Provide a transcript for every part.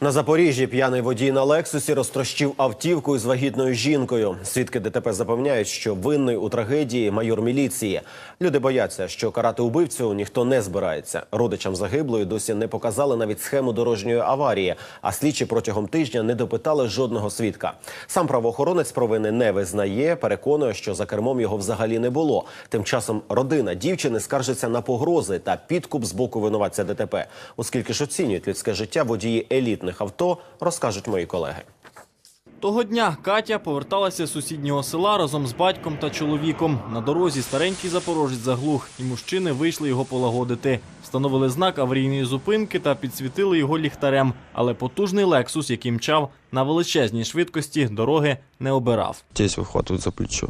На Запоріжжі п'яний водій на Лексусі розтрощив автівку із вагітною жінкою. Свідки ДТП запевняють, що винний у трагедії майор міліції. Люди бояться, що карати убивцю ніхто не збирається. Родичам загиблої досі не показали навіть схему дорожньої аварії, а слідчі протягом тижня не допитали жодного свідка. Сам правоохоронець провини не визнає, переконує, що за кермом його взагалі не було. Тим часом родина дівчини скаржиться на погрози та підкуп з боку винуватця ДТП. Оскільки ж оцінюють людське життя водії елітних авто, розкажуть мої колеги. Того дня Катя поверталася з сусіднього села разом з батьком та чоловіком. На дорозі старенький запорожець заглух, і мужчини вийшли його полагодити. Встановили знак аварійної зупинки та підсвітили його ліхтарем. Але потужний лексус, який мчав на величезній швидкості, дороги не обирав. Здесь выхватывают за плечо.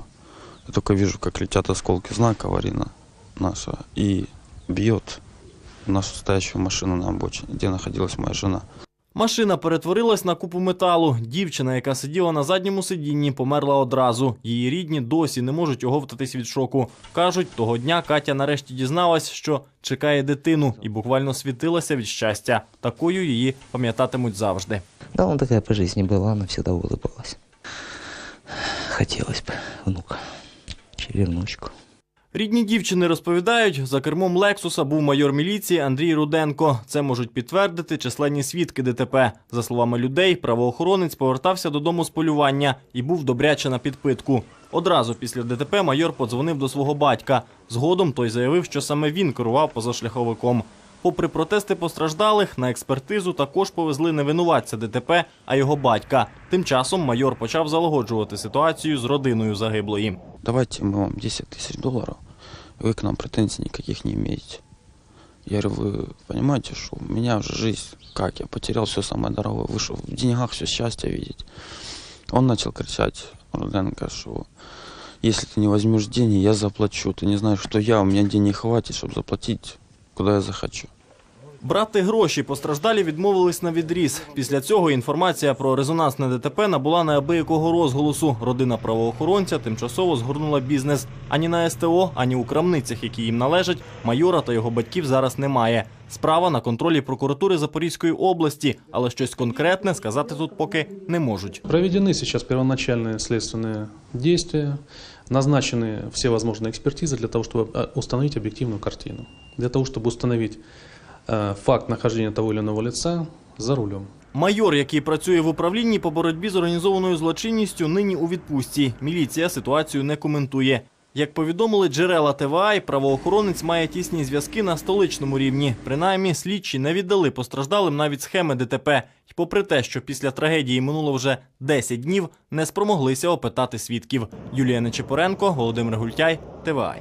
Я только вижу, как летят осколки знака аварийно наша и бьет нашу стоящую машину на обочине, где находилась моя жена. Машина перетворилась на купу металу. Дівчина, яка сиділа на задньому сидінні, померла одразу. Її рідні досі не можуть оговтатись від шоку. Кажуть, того дня Катя нарешті дізналась, що чекає дитину, і буквально світилася від щастя. Такою її пам'ятатимуть завжди. Да, она такая по жизни была, она всегда улыбалась. Хотелось бы внука, чи внучку. Рідні дівчини розповідають, за кермом Лексуса був майор міліції Андрій Руденко. Це можуть підтвердити численні свідки ДТП. За словами людей, правоохоронець повертався додому з полювання і був добряче на підпитку. Одразу після ДТП майор подзвонив до свого батька. Згодом той заявив, що саме він керував позашляховиком. Попри протести постраждалих, на експертизу також повезли не винуватця ДТП, а його батька. Тим часом майор почав залагоджувати ситуацію з родиною загиблої. Давайте мы вам 10 тысяч долларов, и вы к нам претензий никаких не имеете. Я говорю, вы понимаете, что у меня уже жизнь, как я потерял все самое дорогое, вышел в деньгах все счастье видеть. Он начал кричать, Руденко, что если ты не возьмешь деньги, я заплачу. Ты не знаешь, что я, у меня денег хватит, чтобы заплатить, куда я захочу. Брати гроші постраждалі відмовились на відріз. Після цього інформація про резонансне ДТП набула неабиякого розголосу. Родина правоохоронця тимчасово згорнула бізнес. Ані на СТО, ані у крамницях, які їм належать, майора та його батьків зараз немає. Справа на контролі прокуратури Запорізької області, але щось конкретне сказати тут поки не можуть. Проведены сейчас первоначальные следственные действия, назначены все возможные экспертизы для того, чтобы э, установить объективную картину, для того, чтобы установить э, факт нахождения того или иного лица за рулем. Майор, який працює в управлінні по боротьбі з організованою злочинністю, нині у відпустці. Міліція ситуацію не коментує. Як повідомили джерела ТВА, правоохоронець має тісні зв'язки на столичному рівні. Принаймні, слідчі не віддали постраждалим навіть схеми ДТП. І попри те, що після трагедії минуло вже 10 днів, не спромоглися опитати свідків. Юлія Нечипоренко, Володимир Гультяй, ТВА.